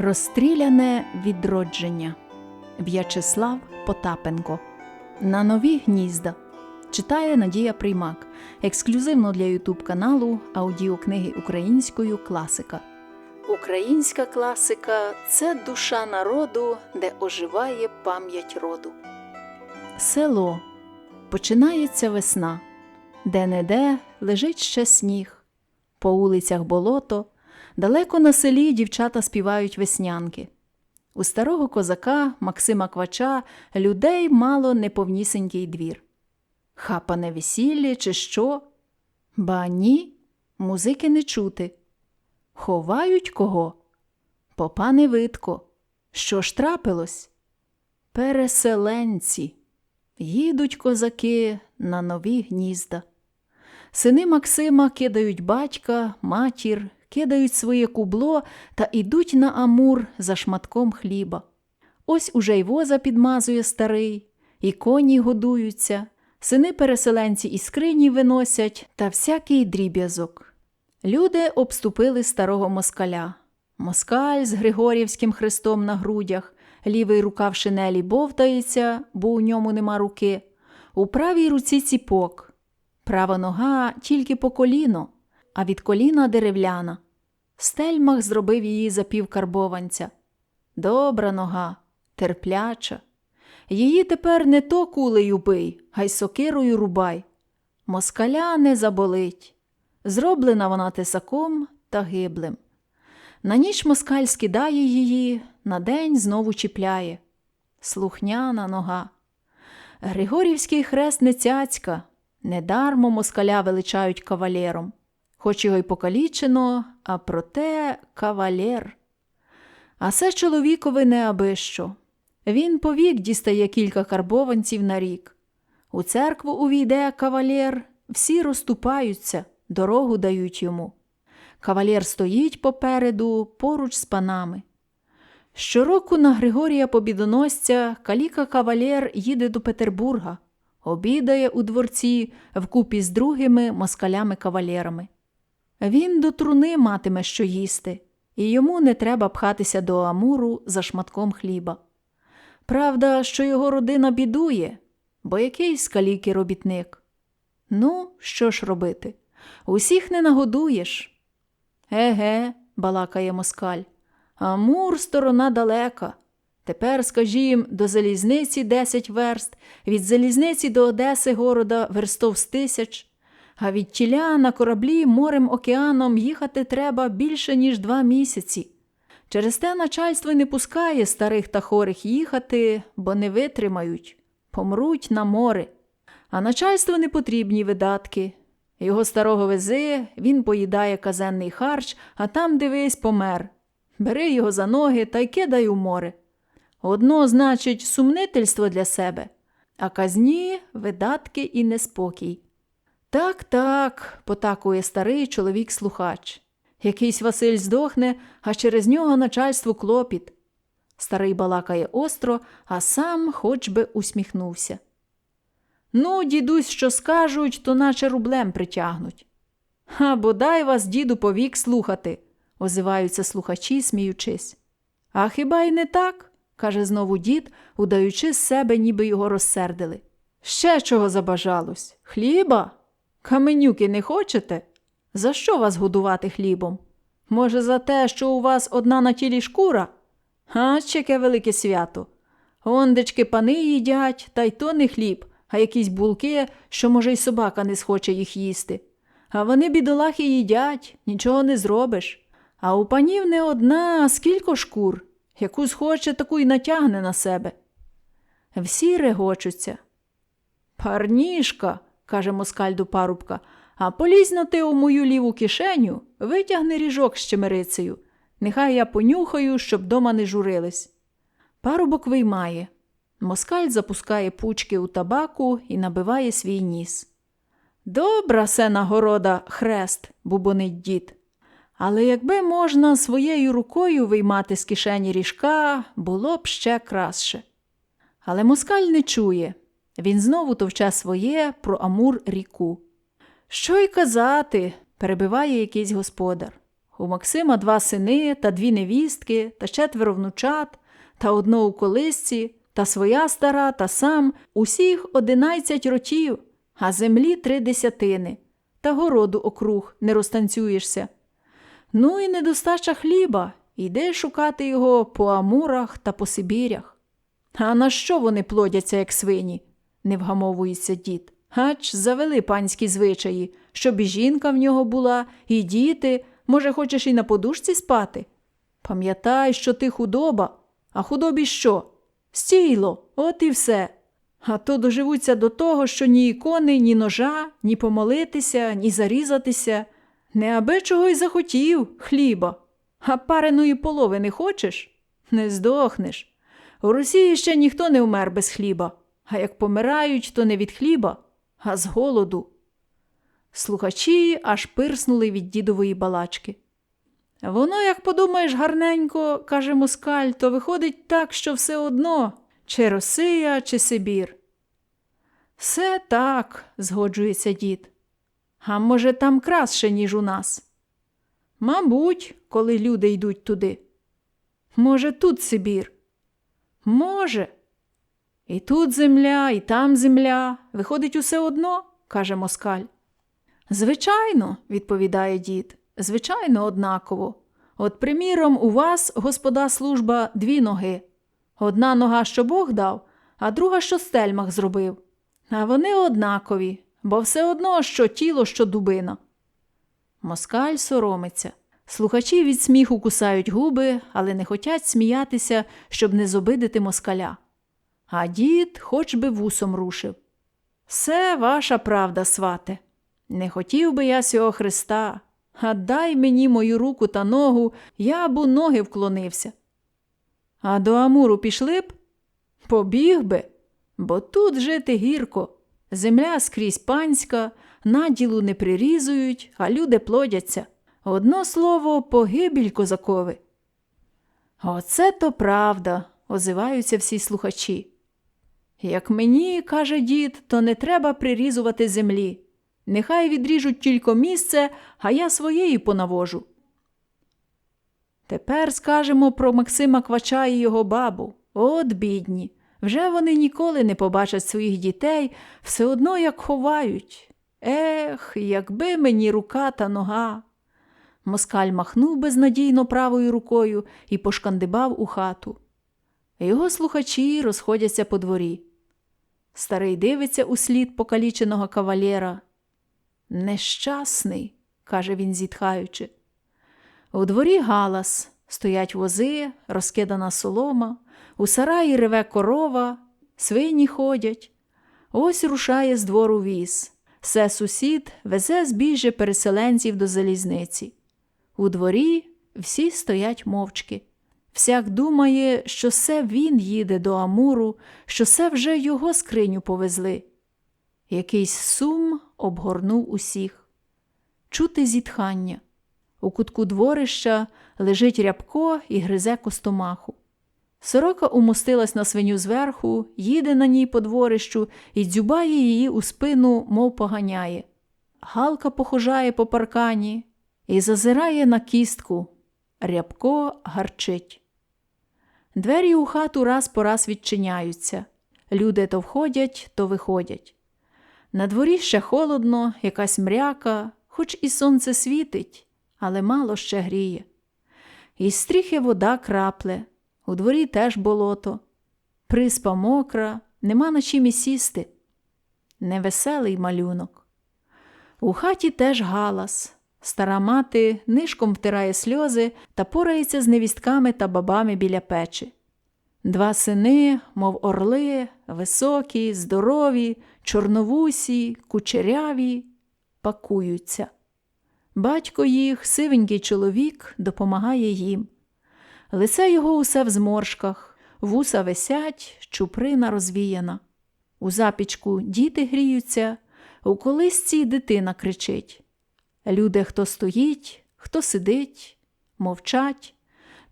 Розстріляне відродження В'ячеслав Потапенко На нові гнізда читає Надія Приймак ексклюзивно для Ютуб каналу аудіокниги українською класика. Українська класика це душа народу, де оживає пам'ять роду. Село починається весна, де не де лежить ще сніг, по вулицях болото. Далеко на селі дівчата співають веснянки. У старого козака Максима Квача людей мало неповнісенький двір. Хапане весілля чи що? Ба ні, музики не чути. Ховають кого? Попа не видко. Що ж трапилось? Переселенці. Їдуть козаки на нові гнізда. Сини Максима кидають батька, матір, кидають своє кубло та ідуть на Амур за шматком хліба. Ось уже й воза підмазує старий, і коні годуються, сини переселенці і скрині виносять та всякий дріб'язок. Люди обступили старого москаля. Москаль з Григорівським хрестом на грудях, лівий рука в шинелі бовтається, бо у ньому нема руки, у правій руці ціпок. Права нога тільки по коліно, а від коліна деревляна. Стельмах зробив її за півкарбованця. Добра нога, терпляча. Її тепер не то кулею бий, а й сокирою рубай. Москаля не заболить. Зроблена вона тесаком та гиблем. На ніч москаль скидає її, на день знову чіпляє. Слухняна нога. Григорівський хрест не цяцька, недармо москаля величають кавалером. Хоч його й покалічено, а проте кавалер. А це чоловікові не аби що. Він повік дістає кілька карбованців на рік. У церкву увійде кавалер, всі розступаються, дорогу дають йому. Кавалер стоїть попереду, поруч з панами. Щороку на Григорія Побідоносця каліка кавалер їде до Петербурга, обідає у дворці вкупі з другими москалями-кавалерами. Він до труни матиме що їсти, і йому не треба пхатися до Амуру за шматком хліба. Правда, що його родина бідує, бо якийсь каліки робітник. Ну, що ж робити? Усіх не нагодуєш. Еге, балакає москаль. Амур сторона далека. Тепер, скажім, до залізниці десять верст, від залізниці до Одеси города верстов з тисяч, а від тіля на кораблі морем океаном їхати треба більше, ніж два місяці. Через те начальство не пускає старих та хорих їхати, бо не витримають, помруть на море. А начальству не потрібні видатки. Його старого вези, він поїдає казенний харч, а там, дивись, помер. Бери його за ноги та й кидай у море. Одно, значить, сумнительство для себе, а казні видатки і неспокій. Так, так, потакує старий чоловік слухач. Якийсь Василь здохне, а через нього начальству клопіт. Старий балакає остро, а сам хоч би усміхнувся. Ну, дідусь, що скажуть, то наче рублем притягнуть. А бодай вас, діду, повік слухати, озиваються слухачі, сміючись. А хіба й не так? каже знову дід, удаючи з себе, ніби його розсердили. Ще чого забажалось? Хліба? Каменюки не хочете? За що вас годувати хлібом? Може, за те, що у вас одна на тілі шкура? А, яке велике свято. Ондечки пани їдять, та й то не хліб, а якісь булки, що, може, й собака не схоче їх їсти. А вони, бідолахи, їдять, нічого не зробиш. А у панів не одна, а скілько шкур, яку схоче, таку й натягне на себе. Всі регочуться. Парнішка, каже москаль до парубка, а полізь на ти у мою ліву кишеню, витягни ріжок з чемерицею. Нехай я понюхаю, щоб дома не журились. Парубок виймає. Москаль запускає пучки у табаку і набиває свій ніс. Добра се нагорода, хрест, бубонить дід. Але якби можна своєю рукою виймати з кишені ріжка, було б ще краще. Але москаль не чує. Він знову товче своє про Амур ріку. Що й казати, перебиває якийсь господар. У Максима два сини та дві невістки, та четверо внучат, та одно у колисці, та своя стара, та сам, усіх одинадцять ротів, а землі три десятини, та городу округ не розтанцюєшся. Ну і недостача хліба, іди шукати його по Амурах та по Сибірях. А на що вони плодяться, як свині? Не вгамовується дід. Ач, завели панські звичаї, щоб і жінка в нього була, і діти, може, хочеш і на подушці спати? Пам'ятай, що ти худоба, а худобі що? Стійло, от і все. А то доживуться до того, що ні ікони, ні ножа, ні помолитися, ні зарізатися. Не й захотів хліба. А пареної полови не хочеш? Не здохнеш. У Росії ще ніхто не вмер без хліба, а як помирають, то не від хліба, а з голоду. Слухачі аж пирснули від дідової балачки. Воно, як подумаєш гарненько, каже москаль, то виходить так, що все одно, чи Росія, чи Сибір. Все так, згоджується дід. А може, там краще, ніж у нас? Мабуть, коли люди йдуть туди. Може, тут Сибір? Може. І тут земля, і там земля. Виходить, усе одно, каже москаль. Звичайно, відповідає дід, звичайно, однаково. От, приміром, у вас, господа служба, дві ноги. Одна нога, що Бог дав, а друга, що стельмах зробив. А вони однакові, бо все одно, що тіло, що дубина. Москаль соромиться. Слухачі від сміху кусають губи, але не хотять сміятися, щоб не зобидити москаля. А дід хоч би вусом рушив. Все ваша правда, свате. Не хотів би я сього Христа, а дай мені мою руку та ногу, я б у ноги вклонився. А до Амуру пішли б? Побіг би, бо тут жити гірко. Земля скрізь панська, наділу не прирізують, а люди плодяться. Одно слово, погибіль козакови. Оце то правда, озиваються всі слухачі. Як мені, каже дід, то не треба прирізувати землі. Нехай відріжуть тільки місце, а я своєї понавожу. Тепер скажемо про Максима Квача і його бабу. От бідні. Вже вони ніколи не побачать своїх дітей, все одно як ховають. Ех, якби мені рука та нога. Москаль махнув безнадійно правою рукою і пошкандибав у хату. Його слухачі розходяться по дворі. Старий дивиться у слід покаліченого кавалєра. Нещасний, каже він, зітхаючи. У дворі галас, стоять вози, розкидана солома, у сараї реве корова, свині ходять. Ось рушає з двору віз. Се сусід везе збіжжя переселенців до залізниці. У дворі всі стоять мовчки. Всяк думає, що це він їде до Амуру, що це вже його скриню повезли. Якийсь сум обгорнув усіх. Чути зітхання. У кутку дворища лежить рябко і гризе костомаху. Сорока умостилась на свиню зверху, їде на ній по дворищу і дзюбає її у спину, мов поганяє. Галка похожає по паркані і зазирає на кістку. Рябко гарчить. Двері у хату раз по раз відчиняються. Люди то входять, то виходять. На дворі ще холодно, якась мряка, хоч і сонце світить, але мало ще гріє. Із стріхи вода крапле, у дворі теж болото. Приспа мокра, нема на чим і сісти. Невеселий малюнок. У хаті теж галас. Стара мати нишком втирає сльози та порається з невістками та бабами біля печі. Два сини, мов орли, високі, здорові, чорновусі, кучеряві, пакуються. Батько їх, сивенький чоловік, допомагає їм. Лице його усе в зморшках, вуса висять, чуприна розвіяна. У запічку діти гріються, у колисці дитина кричить. Люди, хто стоїть, хто сидить, мовчать,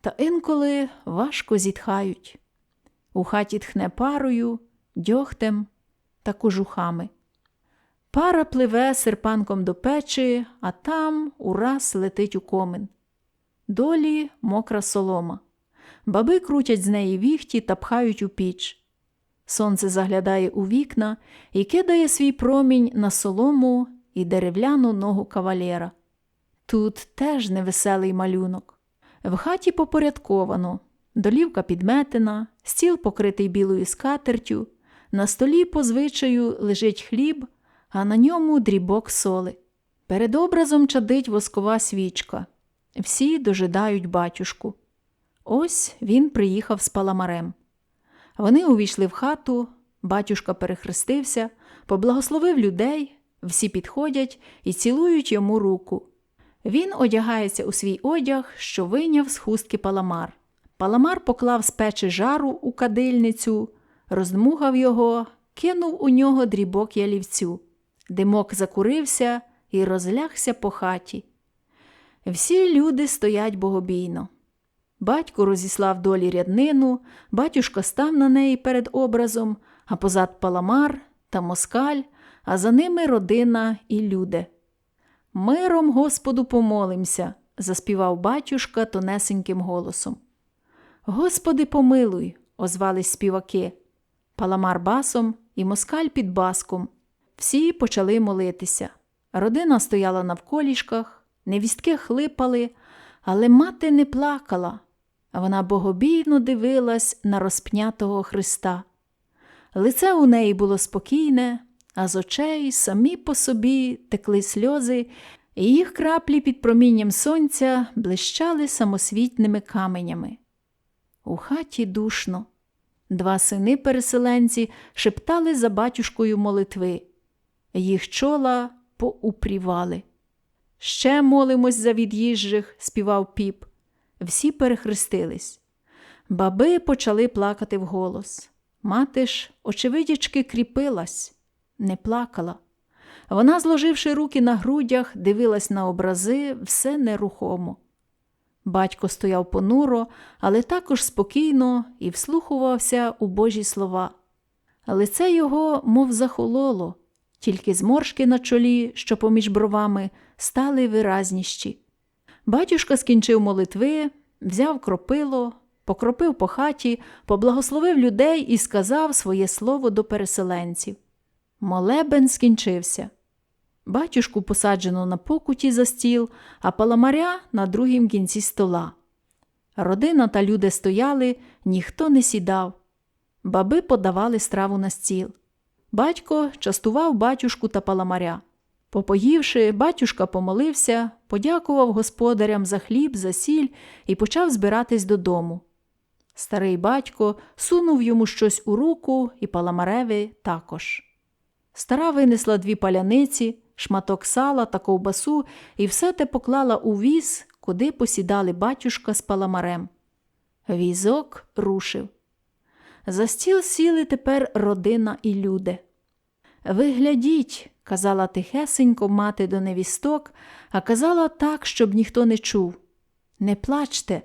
та інколи важко зітхають. У хаті тхне парою, дьогтем та кожухами. Пара пливе серпанком до печі, а там ураз летить у комин. долі мокра солома. Баби крутять з неї віхті та пхають у піч. Сонце заглядає у вікна і кидає свій промінь на солому і дерев'яну ногу кавалєра. Тут теж невеселий малюнок. В хаті попорядковано, долівка підметена, стіл покритий білою скатертю, на столі по звичаю лежить хліб, а на ньому дрібок соли. Перед образом чадить воскова свічка. Всі дожидають батюшку. Ось він приїхав з паламарем. Вони увійшли в хату, батюшка перехрестився, поблагословив людей, всі підходять і цілують йому руку. Він одягається у свій одяг, що вийняв з хустки паламар. Паламар поклав з печі жару у кадильницю, роздмухав його, кинув у нього дрібок ялівцю. Димок закурився і розлягся по хаті. Всі люди стоять богобійно. Батько розіслав долі ряднину, батюшка став на неї перед образом, а позад паламар та москаль, а за ними родина і люди. Миром Господу помолимся, заспівав батюшка тонесеньким голосом. Господи, помилуй, озвались співаки. Паламар басом і москаль під баском. Всі почали молитися. Родина стояла навколішках, невістки хлипали, але мати не плакала. Вона богобійно дивилась на розпнятого Христа. Лице у неї було спокійне, а з очей самі по собі текли сльози, і їх краплі під промінням сонця блищали самосвітними каменями. У хаті душно. Два сини переселенці шептали за батюшкою молитви. Їх чола поупрівали. Ще молимось за від'їжджих, співав піп. Всі перехрестились. Баби почали плакати вголос. Мати ж, очевидячки, кріпилась, не плакала. Вона, зложивши руки на грудях, дивилась на образи все нерухомо. Батько стояв понуро, але також спокійно і вслухувався у Божі слова. Лице його, мов захололо, тільки зморшки на чолі, що поміж бровами, стали виразніші. Батюшка скінчив молитви, взяв кропило, покропив по хаті, поблагословив людей і сказав своє слово до переселенців. Молебен скінчився. Батюшку посаджено на покуті за стіл, а паламаря на другім кінці стола. Родина та люди стояли, ніхто не сідав. Баби подавали страву на стіл. Батько частував батюшку та паламаря. Попоївши, батюшка помолився, подякував господарям за хліб, за сіль і почав збиратись додому. Старий батько сунув йому щось у руку і паламареві також. Стара винесла дві паляниці, шматок сала та ковбасу і все те поклала у віз, куди посідали батюшка з паламарем. Візок рушив. За стіл сіли тепер родина і люди. Ви глядіть, казала тихесенько мати до невісток, а казала так, щоб ніхто не чув. Не плачте,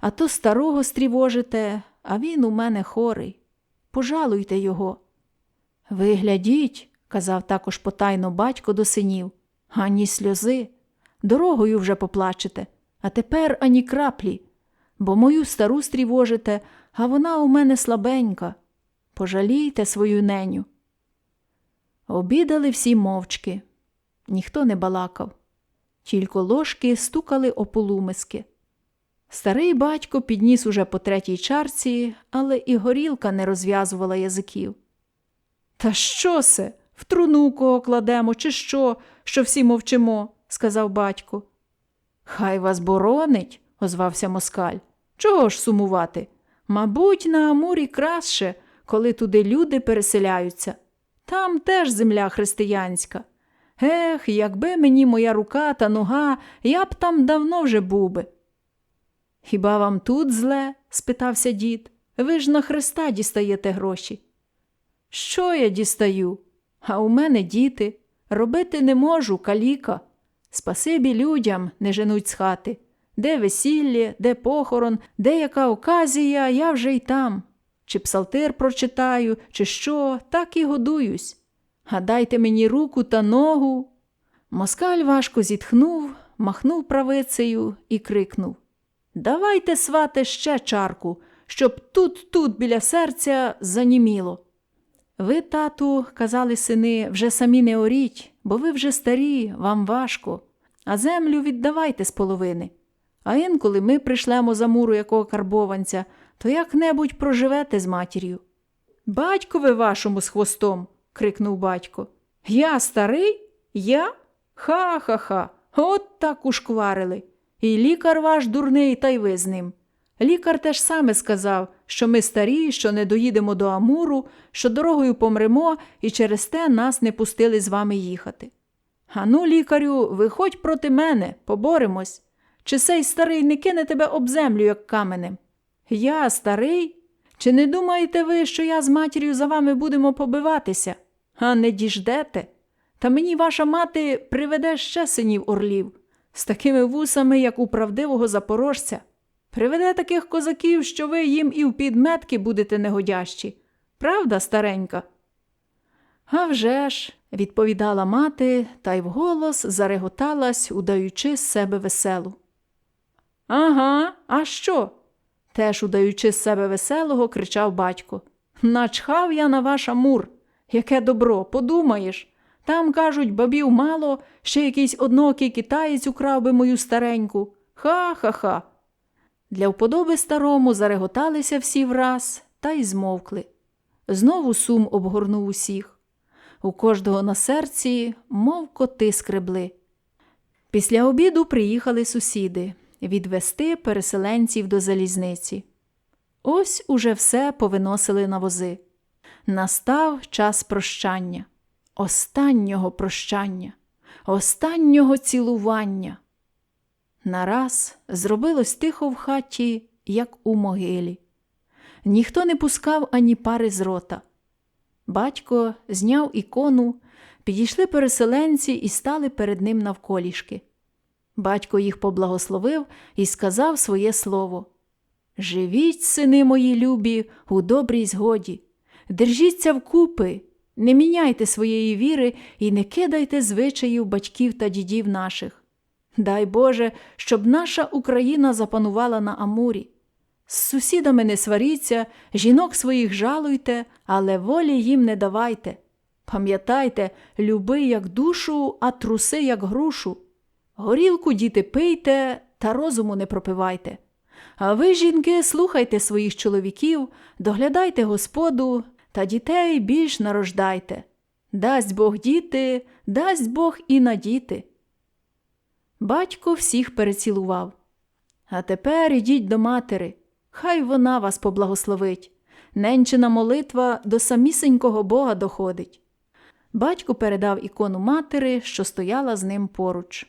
а то старого стрівожите, а він у мене хорий. Пожалуйте його. Ви глядіть, казав також потайно батько до синів, ані сльози. Дорогою вже поплачете, а тепер ані краплі, бо мою стару стрівожите, а вона у мене слабенька. Пожалійте свою неню. Обідали всі мовчки, ніхто не балакав, тільки ложки стукали о полумиски. Старий батько підніс уже по третій чарці, але і горілка не розв'язувала язиків. Та що се? В труну кого кладемо, чи що, що всі мовчимо, сказав батько. Хай вас боронить, озвався москаль. Чого ж сумувати? Мабуть, на Амурі краще, коли туди люди переселяються. Там теж земля християнська. Ех, якби мені моя рука та нога, я б там давно вже був би. Хіба вам тут зле? спитався дід. Ви ж на Христа дістаєте гроші. Що я дістаю? А у мене діти. Робити не можу, каліка. Спасибі людям не женуть з хати. Де весілля, де похорон, де яка оказія, я вже й там. Чи псалтир прочитаю, чи що, так і годуюсь. Гадайте мені руку та ногу. Москаль важко зітхнув, махнув правицею і крикнув Давайте, свате, ще чарку, щоб тут, тут біля серця заніміло. Ви, тату, казали сини, вже самі не оріть, бо ви вже старі, вам важко, а землю віддавайте з половини. А інколи ми пришлемо за муру якого карбованця, то як-небудь проживете з матір'ю. Батькове вашому з хвостом. крикнув батько. Я старий? Я? Ха-ха-ха. От так ушкварили. І лікар ваш дурний, та й ви з ним. Лікар теж саме сказав, що ми старі, що не доїдемо до Амуру, що дорогою помремо і через те нас не пустили з вами їхати. Ану, лікарю, виходь проти мене, поборемось. Чи сей старий не кине тебе об землю, як каменем? Я старий? Чи не думаєте ви, що я з матір'ю за вами будемо побиватися? А не діждете? Та мені ваша мати приведе ще синів орлів, з такими вусами, як у правдивого запорожця. Приведе таких козаків, що ви їм і в підметки будете негодящі. Правда, старенька? «А вже ж», – відповідала мати, та й вголос зареготалась, удаючи з себе веселу. Ага, а що? теж удаючи з себе веселого, кричав батько. Начхав я на ваш амур. Яке добро, подумаєш. Там, кажуть, бабів мало, ще якийсь однокий китаєць украв би мою стареньку. Ха-ха-ха. Для вподоби старому зареготалися всі враз та й змовкли. Знову сум обгорнув усіх. У кожного на серці, мов коти скребли. Після обіду приїхали сусіди відвести переселенців до залізниці. Ось уже все повиносили на вози. Настав час прощання, останнього прощання, останнього цілування. Нараз зробилось тихо в хаті, як у могилі. Ніхто не пускав ані пари з рота. Батько зняв ікону, підійшли переселенці і стали перед ним навколішки. Батько їх поблагословив і сказав своє слово Живіть, сини мої любі, у добрій згоді, держіться вкупи, не міняйте своєї віри і не кидайте звичаїв батьків та дідів наших. Дай Боже, щоб наша Україна запанувала на Амурі. З сусідами не сваріться, жінок своїх жалуйте, але волі їм не давайте. Пам'ятайте, люби, як душу, а труси, як грушу. Горілку, діти, пийте та розуму не пропивайте. А ви, жінки, слухайте своїх чоловіків, доглядайте господу та дітей більш нарождайте. Дасть Бог діти, дасть Бог і надіти. Батько всіх перецілував. А тепер ідіть до матери, хай вона вас поблагословить. Ненчина молитва до самісенького Бога доходить. Батько передав ікону матери, що стояла з ним поруч.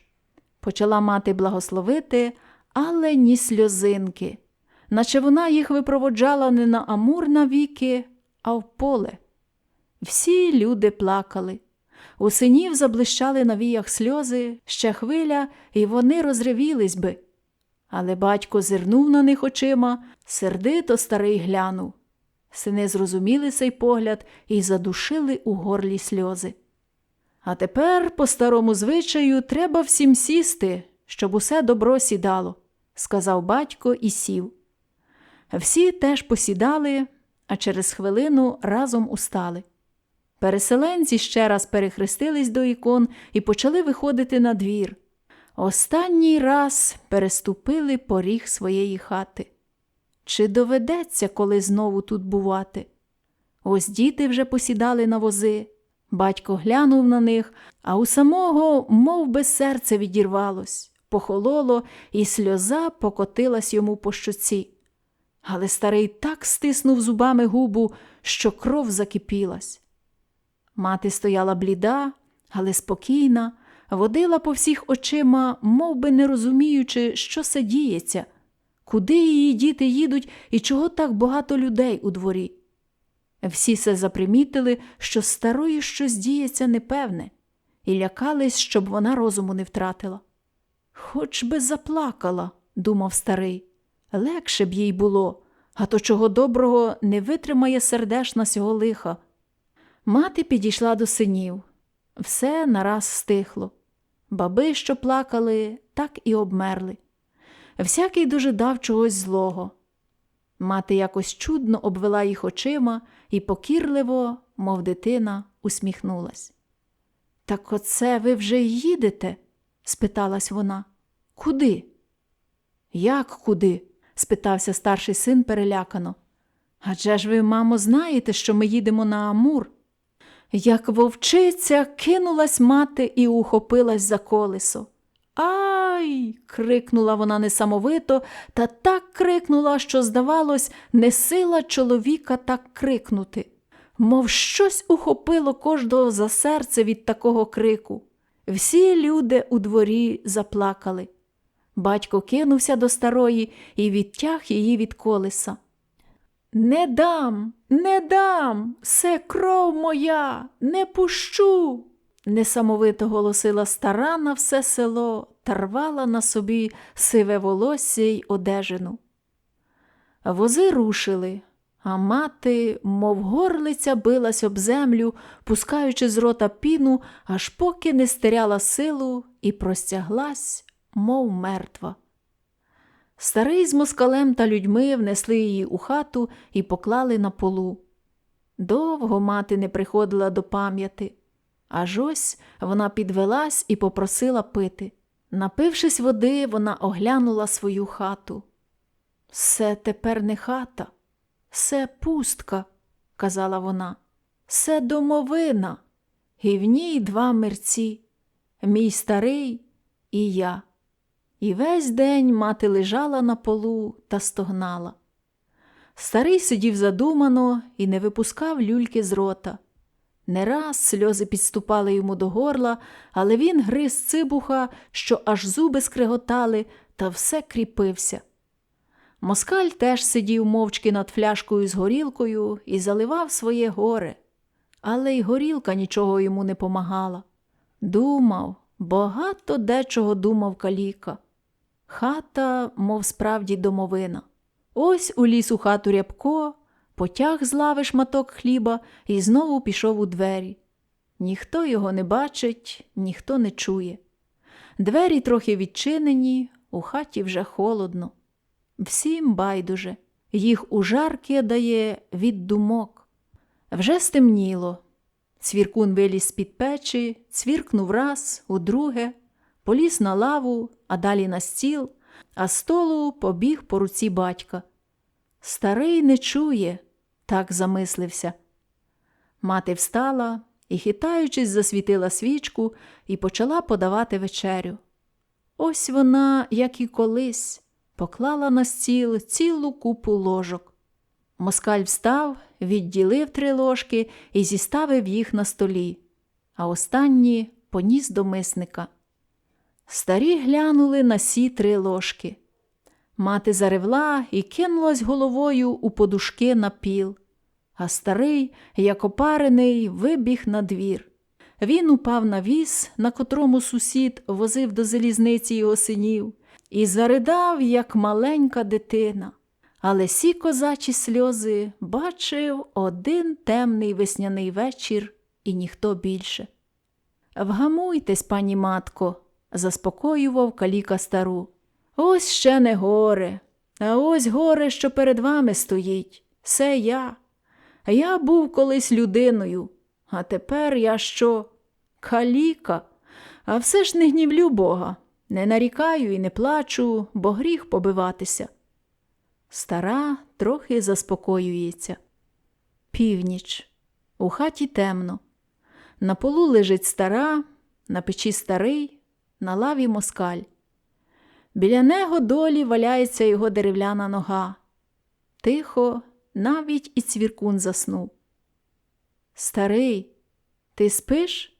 Почала мати благословити, але ні сльозинки, наче вона їх випроводжала не на Амур навіки, а в поле. Всі люди плакали. У синів заблищали на віях сльози, ще хвиля, і вони розревілись би. Але батько зирнув на них очима, сердито старий глянув. Сини зрозуміли цей погляд і задушили у горлі сльози. А тепер, по старому звичаю, треба всім сісти, щоб усе добро сідало, сказав батько і сів. Всі теж посідали, а через хвилину разом устали. Переселенці ще раз перехрестились до ікон і почали виходити на двір. Останній раз переступили поріг своєї хати. Чи доведеться коли знову тут бувати? Ось діти вже посідали на вози. Батько глянув на них, а у самого мов би серце відірвалось, похололо, і сльоза покотилась йому по щоці. Але старий так стиснув зубами губу, що кров закипілась. Мати стояла бліда, але спокійна, водила по всіх очима, мов би не розуміючи, що це діється, куди її діти їдуть і чого так багато людей у дворі. Всі се запримітили, що з старою щось діється непевне, і лякались, щоб вона розуму не втратила. Хоч би заплакала, думав старий, легше б їй було, а то чого доброго не витримає сердешна сього лиха. Мати підійшла до синів. Все нараз стихло. Баби, що плакали, так і обмерли. Всякий дожидав чогось злого. Мати якось чудно обвела їх очима і покірливо, мов дитина, усміхнулась. Так оце ви вже їдете? спиталась вона. Куди? Як куди? спитався старший син перелякано. Адже ж ви, мамо, знаєте, що ми їдемо на Амур. Як вовчиця кинулась мати і ухопилась за колесо. Ай. крикнула вона несамовито, та так крикнула, що, здавалось, не сила чоловіка так крикнути. Мов щось ухопило кожного за серце від такого крику. Всі люди у дворі заплакали. Батько кинувся до старої і відтяг її від колеса. Не дам, не дам, все кров моя, не пущу. Несамовито голосила стара на все село та рвала на собі сиве волосся й одежину. Вози рушили, а мати, мов горлиця, билась об землю, пускаючи з рота піну, аж поки не стеряла силу і простяглась, мов мертва. Старий з москалем та людьми внесли її у хату і поклали на полу. Довго мати не приходила до пам'яти, аж ось вона підвелась і попросила пити. Напившись води, вона оглянула свою хату. Все тепер не хата, все пустка, казала вона, все домовина, і в ній два мерці, мій старий і я. І весь день мати лежала на полу та стогнала. Старий сидів задумано і не випускав люльки з рота. Не раз сльози підступали йому до горла, але він гриз цибуха, що аж зуби скриготали, та все кріпився. Москаль теж сидів мовчки над фляшкою з горілкою і заливав своє горе, але й горілка нічого йому не помагала. Думав, багато дечого думав каліка. Хата, мов справді, домовина. Ось у ліс у хату рябко, потяг з лави шматок хліба і знову пішов у двері. Ніхто його не бачить, ніхто не чує. Двері трохи відчинені, у хаті вже холодно. Всім байдуже, їх у жар кидає від думок. Вже стемніло. Цвіркун виліз з-під печі, цвіркнув раз, удруге, поліз на лаву, а далі на стіл, а столу побіг по руці батька. Старий не чує, так замислився. Мати встала і, хитаючись, засвітила свічку і почала подавати вечерю. Ось вона, як і колись, поклала на стіл цілу купу ложок. Москаль встав, відділив три ложки і зіставив їх на столі, а останні поніс до мисника. Старі глянули на сі три ложки. Мати заревла і кинулась головою у подушки на піл, а старий, як опарений, вибіг на двір. Він упав на віз, на котрому сусід возив до залізниці його синів, і заридав, як маленька дитина. Але сі козачі сльози бачив один темний весняний вечір і ніхто більше. Вгамуйтесь, пані матко, заспокоював каліка стару. Ось ще не горе, а ось горе, що перед вами стоїть. Це я. Я був колись людиною, а тепер я що? Каліка. А все ж не гнівлю Бога. Не нарікаю і не плачу, бо гріх побиватися. Стара трохи заспокоюється. Північ. У хаті темно. На полу лежить стара, на печі старий, на лаві москаль. Біля него долі валяється його дерев'яна нога. Тихо, навіть і цвіркун заснув. Старий, ти спиш?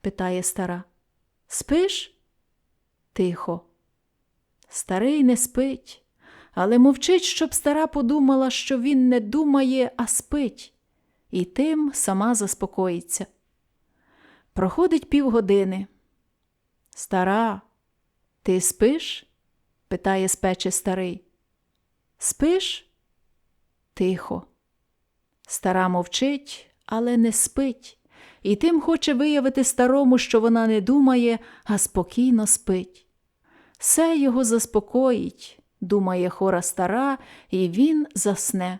питає стара. Спиш? Тихо. Старий не спить, але мовчить, щоб стара подумала, що він не думає, а спить, і тим сама заспокоїться. Проходить півгодини. Стара, ти спиш? питає з печі старий. Спиш? Тихо. Стара мовчить, але не спить, і тим хоче виявити старому, що вона не думає, а спокійно спить. Все його заспокоїть, думає хора стара, і він засне.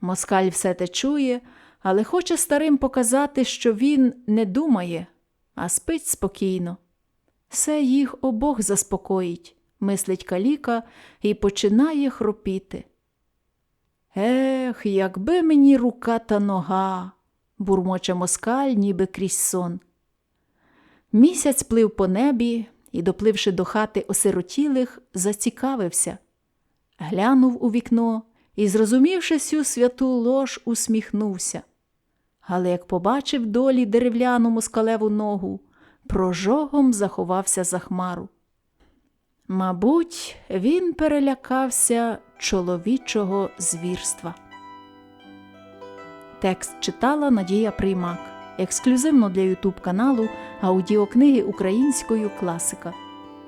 Москаль все те чує, але хоче старим показати, що він не думає, а спить спокійно. Все їх обох заспокоїть, мислить каліка і починає хропіти. Ех, якби мені рука та нога, бурмоче москаль, ніби крізь сон. Місяць плив по небі і, допливши до хати осиротілих, зацікавився. Глянув у вікно і, зрозумівши сю святу лож, усміхнувся. Але як побачив долі дерев'яну москалеву ногу, прожогом заховався за хмару. Мабуть, він перелякався чоловічого звірства. Текст читала Надія Приймак. Ексклюзивно для Ютуб каналу аудіокниги українською класика.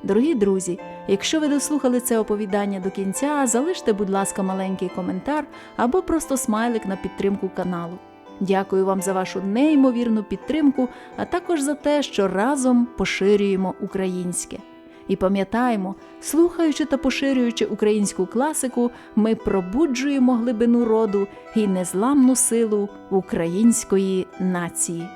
Дорогі друзі, якщо ви дослухали це оповідання до кінця, залиште, будь ласка, маленький коментар або просто смайлик на підтримку каналу. Дякую вам за вашу неймовірну підтримку, а також за те, що разом поширюємо українське. І пам'ятаємо, слухаючи та поширюючи українську класику, ми пробуджуємо глибину роду і незламну силу української нації.